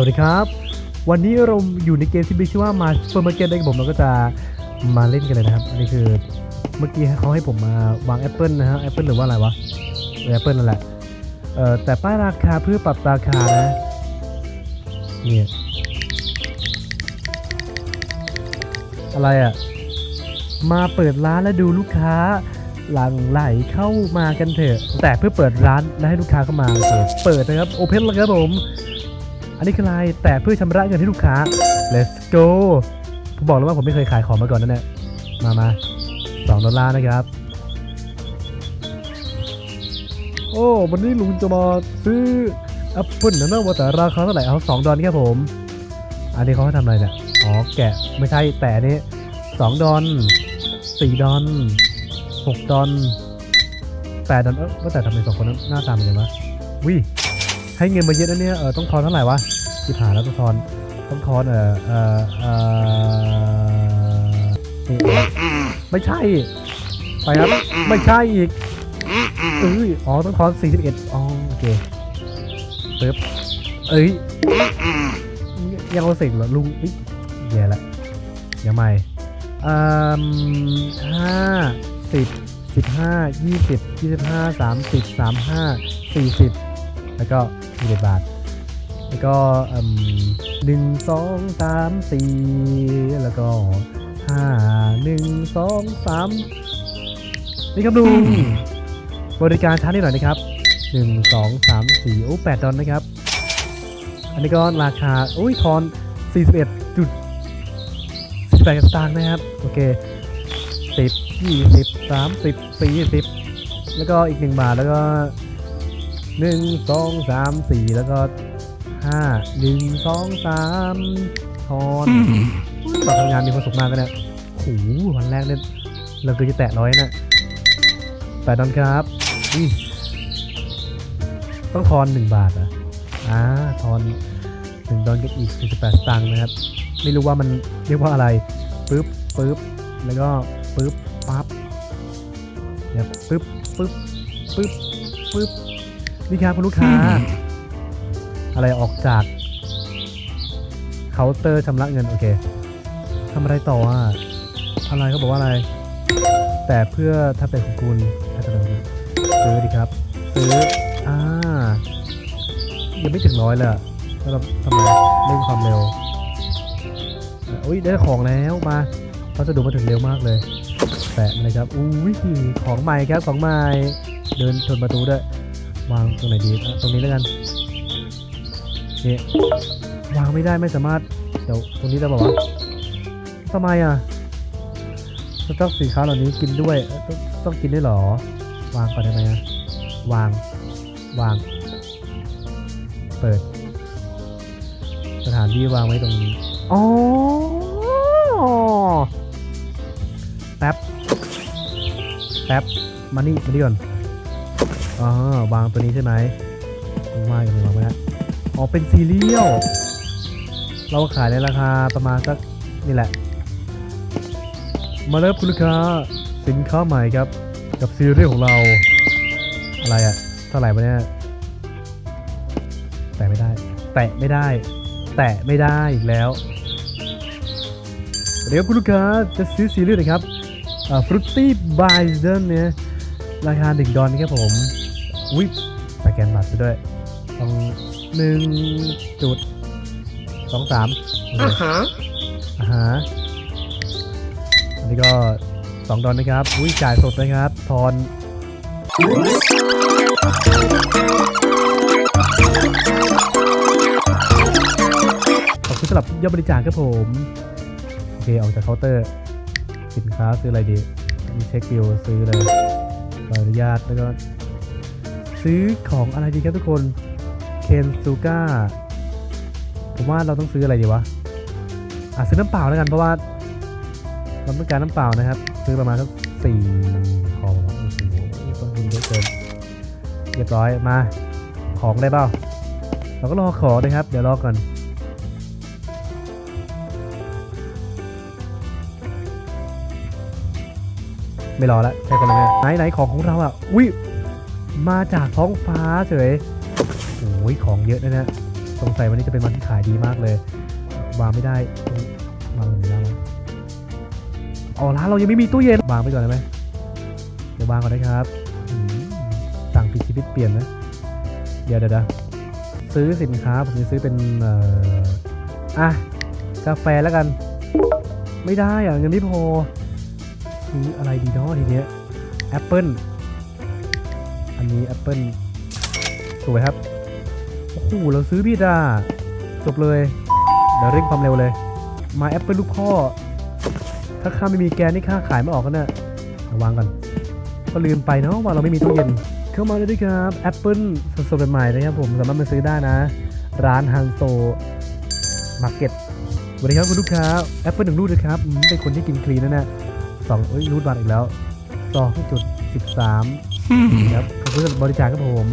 วัสดีครับ วันนี้เราอยู่ในเกมที่มีชื่อว่ามาซูเปอร์มาร์เก็ตได้ผมเราก็จะมาเล่นกันเลยนะครับนนี้คือเมื่อกี้เขาให้ผมมาวางแอปเปิลนะฮะแอปเปิลหรือว่าอะไรวะแอปเปิลนั่นแหละเอ่อแต่ป้ายราคาเพื่อปรับราคานะนี่อะไรอะ่ะมาเปิดร้านแล้วดูลูกค้าหลั่งไหลเข้ามากันเถอะ แต่เพื่อเปิดร้านและให้ลูกค้าเข้ามาเคเปิดนะครับโอเพนแล้วครับผม อันนี้คืออะไรแต่เพื่อชำระเงินให้ลูกค้า let's go ผมบอกแล้วว่าผมไม่เคยขายของมาก่อนนั่นแหละมามาสองดอลลาร์นะครับ โอ้วันนี้ลุงจะมาซื้อแอปเปิลนะนะว่าแต่ราคาเท่าไหร่เอาสองดอลครับผม อันนี้เขาทำอะไรเนี่ยอ๋อแกะไม่ใช่แต่อันนี้สองดอลสี่ดอลหกดอลแปดดอลเออว่าแต่ทำไมสองคนนั้นหน้าตาเหมือนกันวะวิให้เงินมาเยอะนะเนี่ยเออต้องทอนเท่าไหร่วะ ที่ผ่านแล้วต้องทอน ต้องทอนเออเออเออนี่ไม่ใช่ ไปครับ ไม่ใช่อีกเอ้ยอ๋อ ต้องทอน41อ๋อโอเคปึ๊บเอ้ยยังเอาเสกเหรอลุงเอ้ยแย่ละยังใหม่อืมห้าสิบสิบห้ายี่สิบยี่สิบห้าสามสิบสามห้าสี่สิบแล้วก็ยี่สิบบาท แล้วก็อืมหนึ่งสองสามสี่แล้วก็ห้าหนึ่งสองสามนี่ครับลุงบริการช้านิดหน่อยนะครับหนึ่งสองสามสี่โอ้แปดดอลนะครับ อันนี้ก็ราคาโอ้ยทอนสี่สิบเอ็ดจุดสิบแปดสตางค์นะครับ โอเคสิบยี่สิบสามสิบสี่สิบแล้วก็อีกหนึ่งบาทแล้วก็หนึ่งสองสามสี่แล้วก็ ห้าหนึ่งสองสามทอนมาทำงานมีความสุขมากกันเนี่ยโอ้โหวันแรกเนี่ยเราเกือบจะแตะร้อยนะแปดดอลครับอุ้ยต้องทอนหนึ่งบาทเหรอะอ่าทอนหนึ่งดอลกับอีกสี่สิบแปดสตางค์นะครับ ไม่รู้ว่ามันเรียกว่าอะไรปึ๊บปึ๊บแล้วก็ปึ๊บปั๊บเนี่ยปึ๊บปึ๊บปึ๊บปึ๊บนี่ครับคุณลูกค้า อะไรออกจากเคาน์เตอร์ชำระเงินโอเคทำอะไรต่ออะอะไรเขาบอกว่าอะไร แต่เพื่อถ้าเป็นของคุณถ้าจะเป็นของซื้อดีครับ ซื้ออ่ายังไม่ถึงร้อยเลยแล้วเราทำไมเร่งความเร็วอุ้ยได้ของแล้วมาพัสดุมาถึงเร็วมากเลยแปะเลยครับอุ้ยของใหม่ครับของใหม่เดินชนประตูด้วยวางตรงไหนดีตรงนี้แล้วกัน นี่วางไม่ได้ไม่สามารถ เดี๋ยวตรงนี้ได้ป่าทำไมอะสต็อกสินค้าเหล่านี้กินด้วย ต้องต้องกินด้วยหรอ วางก่อนได้ไหมอะวาง วาง เปิด สถานที่วางไว้ตรงนี้ อ๋อ แป๊บ แป๊บ มานี่มานี่ก่อนอ๋อวางตัวนี้ใช่ไหมผมว่ากันเลยวางไว้นะ อ๋อเป็นซีเรียลเราขายในราคาประมาณสักนี่แหละ มาแล้วคุณลูกค้าสินค้าใหม่ครับ กับซีรีส์ของเรา อะไรอะเท่าไหร่วะเนี่ยแตะไม่ได้ แตะไม่ได้ แตะไม่ได้อีกแล้ว เดี๋ยวคุณลูกค้าจะซื้อซีรีส์นะครับฟรุตตี้บายเดนเนี่ยราคา1ดอลนะครับผมอุ้ยสแกนบัตรไปด้วยต้อง หนึ่งจุดสองสามอ่าฮะอ่าฮะอันนี้ก็2ดอลนะครับ อุ้ยจ่ายสดนะครับ ทอนขอบคุณสำหรับยอดบริจาคครับผม โอเคออกจากเคาน์เตอร์ สินค้าซื้ออะไรดี มีเช็คบิลซื้อเลยใบอนุญาตแล้วก็ ซื้อของอะไรดีครับทุกคน เคนซูก้าผมว่าเราต้องซื้ออะไรดีวะ อะซื้อน้ำเปล่าแล้วกันเพราะว่าเราต้องการน้ำเปล่านะครับ ซื้อประมาณสักสี่ห่อโอ้โหต้นทุนเยอะเกินเรียบร้อยมา ของได้เปล่าเราก็รอขอเลยครับ เดี๋ยวรอก่อนไม่รอแล้วใช่คนละไหนไหนของของเราอะอุ้ยมาจากท้องฟ้าเฉย โอ้ยของเยอะนะเนี่ยสงสัยวันนี้จะเป็นวันที่ขายดีมากเลยวางไม่ได้วางตรงนี้ได้ไหมอ๋อร้านเรายังไม่มีตู้เย็นวางไปก่อนได้ไหมเดี๋ยววางก่อนนะครับสั่งผิดชีวิตเปลี่ยนนะเดี๋ยวเดี๋ยวซื้อสินค้าผมจะซื้อเป็นอ่ออะกาแฟแล้วกัน ไม่ได้อะเงินไม่พอซื้ออะไรดีเนาะทีเนี้ยแอปเปิลอันนี้แอปเปิลสวยครับ โอ้โหเราซื้อผิดอะ จบเลย เดี๋ยวเร่งความเร็วเลย มาแอปเปิลลูกพ่อ ถ้าข้าไม่มีแกนี่ข้าขายไม่ออกกันเนี่ยระวังก่อนก็ลืมไปเนาะว่าเราไม่มีตู้เย็น เข้ามาเลยด้วยครับแอปเปิลสดๆใหม่ๆนะครับผมสามารถมาซื้อได้นะ ร้านฮันโซมาร์เก็ตสวัสดีครับคุณลูกค้าแอปเปิลหนึ่งลูกนะครับเป็นคนที่กินคลีนนะเนี่ยสองเอ้ยรูดบัตรอีกแล้วสองจุดสิบสามครับขอบคุณสำหรับบริจาคครับผม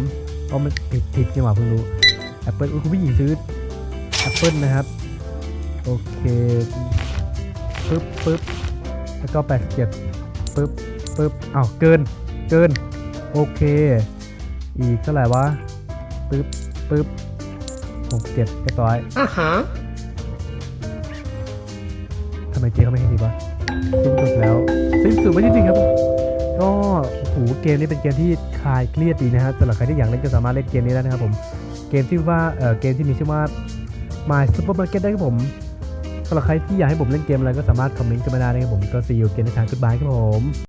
เอามันผิดผิดจังหวะเพิ่งรู้ แอปเปิลคุณผู้หญิงซื้อแอปเปิลนะครับ โอเคปึ๊บปึ๊บแล้วก็แปดเจ็ดปึ๊บปึ๊บอ้าวเกินเกิน โอเค อีกเท่าไหร่วะปึ๊บปึ๊บหกเจ็ดเรียบร้อย Uh-huh. ทำไมเจ๊เขาไม่ให้ดีวะสิ้นสุดแล้วสิ้นสุดไม่จริงๆครับก็โอ้โหเกมนี้เป็นเกมที่คลายเครียดดีนะฮะสำหรับใครที่อยากเล่นก็สามารถเล่นเกมนี้ได้นะครับผม เกมที่ว่าเออเกมที่มีชื่อว่า My Supermarket ได้ครับผมสำหรับใครที่อยากให้ผมเล่นเกมอะไรก็สามารถคอมเมนต์กันมาได้นะครับผมก็ซีอูเกมในทางกุดบายครับผม